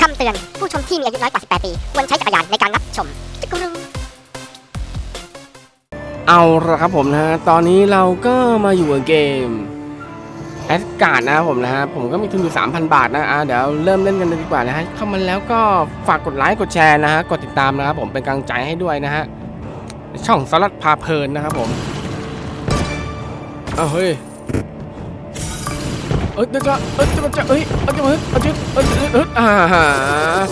คำเตือน ผู้ชมที่มีอายุน้อยกว่า 18 ปี ควรใช้จักรยานในการรับชมจักรุงเอาละครับผมนะฮะตอนนี้เราก็มาอยู่กับเกมแอดการ์ดนะครับผมนะฮะผมก็มีทุนอยู่ 3,000 บาทนะอะเดี๋ยวเริ่มเล่นกันเลยดีกว่านะฮะเข้ามาแล้วก็ฝากกดไลค์กดแชร์นะฮะกดติดตามนะครับผมเป็นกำลังใจให้ด้วยนะฮะช่องสลัดพาเพลินนะครับผมเอาเฮ้ย เอ้ยเดี๋ยวจะเอ้ยจะมาจะเอ้ยเอาจะมาเฮ้ยเอาจะเอ้ยเอ้ยเอ้ยอ่าฮะ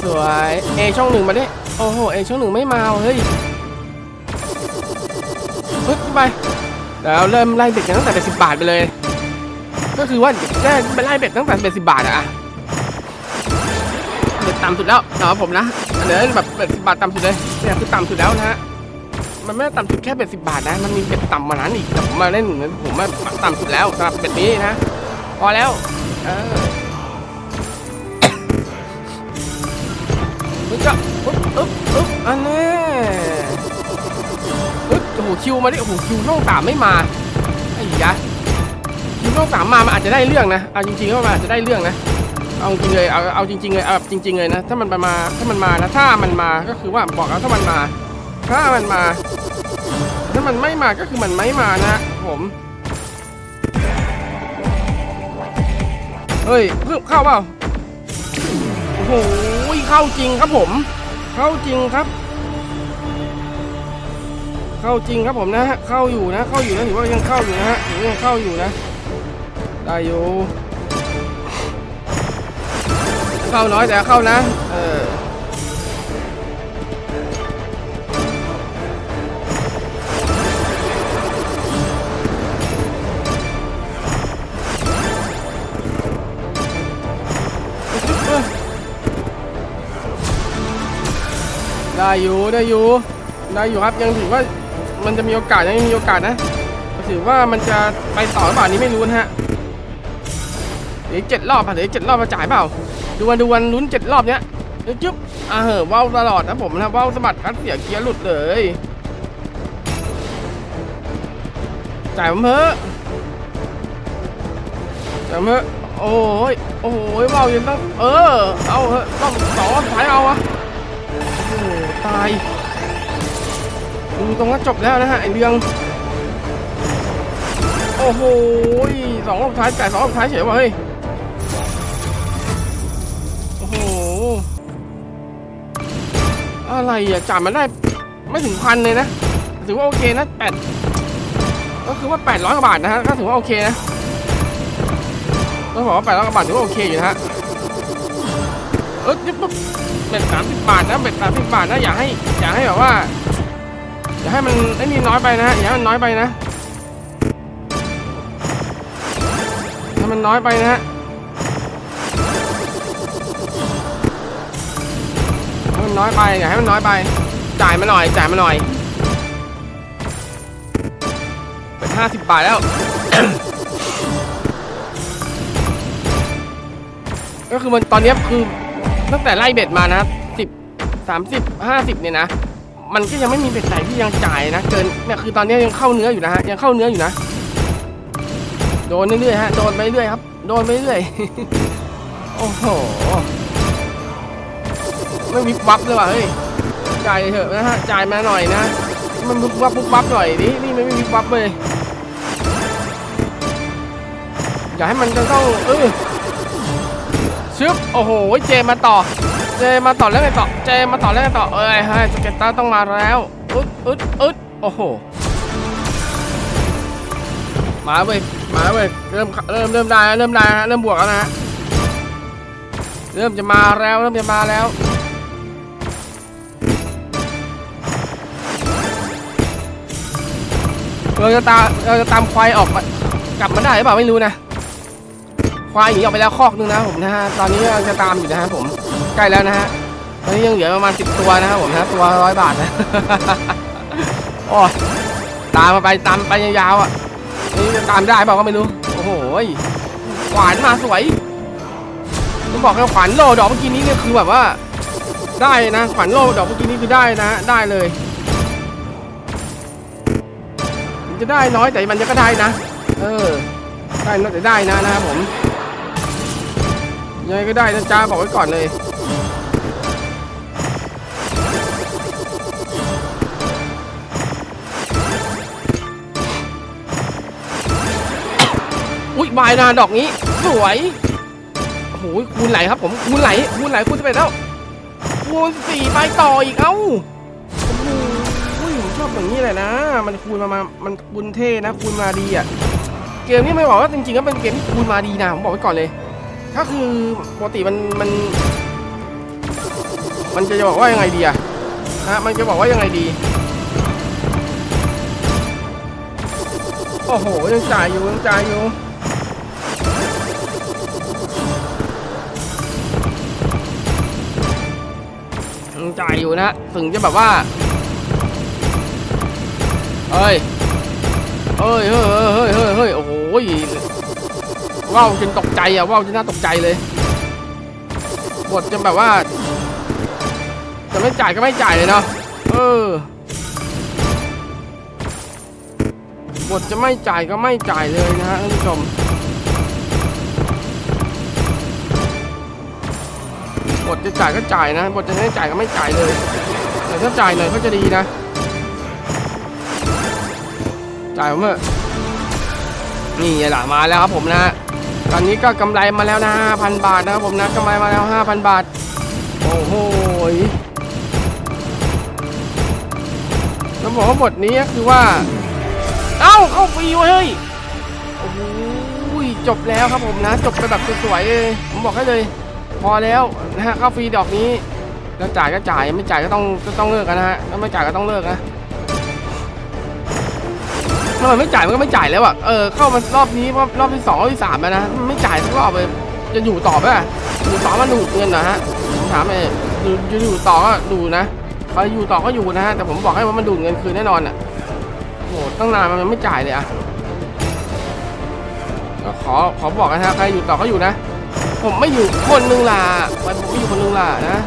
สวยเอช่องหนึ่งมาดิโอ้โหเอช่องหนึ่งไม่มาเฮ้ยปึ๊บไปเดี๋ยวเริ่มไล่เบ็ดกันตั้งแต่เป็นสิบบาทไปเลย ก็คือว่าได้ไปไล่เบ็ดตั้งแต่เป็นสิบบาทอะอะเบ็ดต่ำสุดแล้วสำหรับผมนะเดี๋ยวแบบเบ็ดสิบบาทต่ำสุดเลยเนี่ยคือต่ำสุดแล้วนะฮะมันไม่ต่ำสุดแค่เบ็ดสิบบาทนะ มันมีเบ็ดต่ำกว่านั้นอีกแต่ผมมาเล่นผมมาต่ำสุดแล้วสำหรับเบ็ดนี้นะ พอแล้ว เออปึ๊บจะปึ๊บปึ๊บปึ๊บอันนี้เฮ้ยโอ้โหคิวมาดิโอ้โหคิวช่องสามไม่มาไอ้ยะคิวช่องสามมามันอาจจะได้เรื่องนะเอาจริงๆก็มันอาจจะได้เรื่องนะเอาจริงเลยเอาเอาจริงๆเลยเอาแบบจริง ๆเลยนะถ้ามันมาถ้ามันมานะถ้ามันมาก็คือว่าบอกแล้วถ้ามันมา ถ้ามันมา ถ้ามันไม่มาก็คือมันไม่มานะผม เฮ้ยเพิ่งเข้าเปล่าโอ้โหเข้าจริงครับผม เข้าจริงครับ เข้าจริงครับผมนะฮะเข้าอยู่นะ เข้าอยู่นะถือว่ายังเข้าอยู่นะฮะถือว่ายังเข้าอยู่นะได้อยู่เข้าน้อยแต่เข้านะ เออ ได้อยู่ได้อยู่ได้อยู่ครับยังถือว่ามันจะมีโอกาสยังมีโอกาสนะถือว่ามันจะไปต่อหรือเปล่านี้ไม่รู้นะฮะเหลืออกเจ็ดรอบอะเหลืออกเจ็ดรอบมาจ่ายเปล่าดูวันดูวันลุ้นเจ็ดรอบเนี้ยจุ๊บอ่าเหอะว่าวตลอดนะผมนะว่าวสะบัดคัดเสียเกียร์หลุดเลยจ่ายผมเถอะจ่ายผมเถอะโอ้ยโอ้ยว่าวยังต้องเออเอาเถอะต้องต่อสายเอาอะ ตายดูตรงนั้นจบแล้วนะฮะไอเรือง โอ้โหสองรอบท้ายจ่สองรอบท้ายเฉยว่ะเฮ้ย โอ้โห อะไรอะจ่ายมาได้ไม่ถึงพันเลยนะ ถือว่าโอเคนะแปดก็คือว่าแปดร้อยกว่าบาทนะฮะ ก็ถือว่าโอเคนะต้องบอกว่าแปดร้อยกว่าบาทถือว่าโอเคอยู่นะฮะ เออ เบ็ดสามสิบบาทนะเบ็ดสามสิบบาทนะอย่าให้อย่าให้แบบว่าอย่าให้มันไอ้นี่น้อยไปนะอย่าให้มันน้อยไปนะถ้ามันน้อยไปนะฮะถ้มันน้อยไปอย่าให้มันน้อยไป จ่ายมาหน่อยจ่ายมาหน่อยเป็นห้าสิบบาทแล้วก็คือมันตอนนี้คือ ตั้งแต่ไล่เบ็ดมานะสิบสามสิบห้าสิบเนี่ยนะ มันก็ยังไม่มีเบ็ดไหนที่ยังจ่ายนะ เกินเนี่ยคือตอนนี้ยังเข้าเนื้ออยู่นะฮะ ยังเข้าเนื้ออยู่นะ โดนเรื่อยๆฮะ โดนไปเรื่อยครับ โดนไปเรื่อย โอ้โห ไม่วิบวับเลยว่ะเฮ้ย จ่ายเถอะนะฮะ จ่ายมาหน่อยนะ มันวิบวับวิบวับหน่อยนี่มันไม่วิบวับเลย อย่าให้มันจะต้องเออ ชึบโอ้โหเจมาต่อ เจมาต่อแล้วไงต่อเจมาต่อแล้วไงต่อเอ้ยเฮ้ยสเก็ตเตอร์ต้องมาแล้วอึดอึดอึดโอ้โหมาเว้ยมาเว้ยเริ่มเริ่มเริ่มได้เริ่มได้เริ่มบวกแล้วนะฮะเริ่มจะมาแล้วเริ่มจะมาแล้วเราจะตามเราจะตามควายออกมากลับมาได้หรือเปล่าไม่รู้นะ ควายหนีออกไปแล้วคอกนึงนะผมนะฮะตอนนี้กำลังจะตามอยู่นะฮะผมใกล้แล้วนะฮะตอนนี้ยังเหลือประมาณสิบตัวนะครับผมนะตัวร้อยบาทนะโอ้ตามมาไปตามไปยาวๆอะนี่จะตามได้เปล่าก็ไม่รู้โอ้โหยขวานมาสวยต้องบอกว่าขวานโลดอกเมื่อกี้นี้เนี่ยคือแบบว่า ได้นะขวานโลดอกเมื่อกี้นี้คือได้นะได้เลยมันจะได้น้อยแต่มันจะก็ได้นะ เออ ได้นะแต่ได้นะนะครับผม ยังไงก็ได้นะจ๊ะบอกไว้ก่อนเลยอุ้ยบายนาดอกนี้ สวยโอ้โหคูณไหลครับผมคูณไหลคูณไหลคูณสิบเอ็ดแล้วคูณสี่ไปต่ออีกเอ้าโอ้โหอุ้ยผมชอบอย่างนี้แหละนะ มันคูณมามามันคูณเท่นะคูณมาดีอะเกมนี้ไม่บอกว่าจริงๆก็เป็นเกมที่คูณมาดีนะผมบอกไว้ก่อนเลย ก็คือปกติมันมัน มันจะบอกว่ายังไงดีอะฮะมันจะบอกว่ายังไงดี โอ้โหยังจ่ายอยู่ยังจ่ายอยู่ยังจ่ายอยู่นะถึงจะแบบว่าเฮ้ยเฮ้ยเฮ้ยเฮ้ยเฮ้ยเฮ้ยโอ้โห ว้าวจนตกใจอะว้าวจนน่าตกใจเลยบทจนแบบว่า จะไม่จ่ายก็ไม่จ่ายเลยเนาะเออบทจะไม่จ่ายก็ไม่จ่ายเลยนะฮะท่านผู้ชมบทจะจ่ายก็จ่ายนะบทจะไม่จ่ายก็ไม่จ่ายเลย แต่ถ้าจ่ายหน่อยก็จะดีนะ จ่ายผมเถอะนี่แหละมาแล้วครับผมนะ ตอนนี้ก็กำไรมาแล้วนะ5,000 บาทนะครับผมนะกำไรมาแล้ว 5,000 บาท โอ้โหแล้วบอกว่าบทนี้คือว่า เอ้าเข้าฟรีเว้ยเฮ้ย โอ้โหยจบแล้วครับผมนะ จบไปแบบสวยๆเลยผมบอกให้เลย พอแล้วนะฮะเข้าฟรีดอกนี้แล้วจ่ายก็จ่ายไม่จ่ายก็ต้องก็ต้องเลิกกันนะฮะถ้าไม่จ่ายก็ต้องเลิกนะ ถ้ามันไม่จ่ายมันก็ไม่จ่ายแล้วอะเออเข้ามารอบนี้รอบรอบที่สองรอบที่สามแล้วนะไม่จ่ายสักรอบเลยจะอยู่ต่อไหมอะอยู่ต่อมันดูดเงินเหรอฮะผมถามเลยอยู่อยู่อยู่ต่อก็ดูนะใครอยู่ต่อก็อยู่นะฮะแต่ผมบอกให้ว่ามันดูดเงินคืนแน่นอนอะโหตั้งนานมันไม่จ่ายเลยอะขอขอบอกนะฮะใครอยู่ต่อก็อยู่นะ ผมไม่อยู่คนหนึงล่ะวันผมไม่อยู่คนหนึงล่ะนะ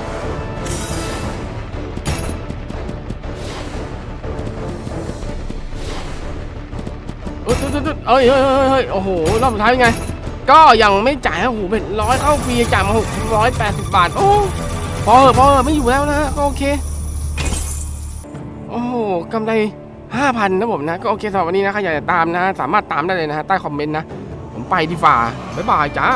เอ้ยตึ๊ดตึ๊ดตึ๊ดเอ้ยเฮ้ยเฮ้ยเฮ้ยโอ้โห รอบสุดท้ายเป็นไง ก็ยังไม่จ่ายโอ้โหเป็นร้อยเข้าฟรีจ่ายมาหกร้อยแปดสิบบาท โอ้ พอเหอะพอเหอะไม่อยู่แล้วนะ ก็โอเค โอ้โหกำไรห้าพันนะผมนะ ก็โอเคสำหรับวันนี้นะใครอยากจะตามนะ สามารถตามได้เลยนะฮะใต้คอมเมนต์นะ ผมไปดีฝ่าบ๊ายบายจ้า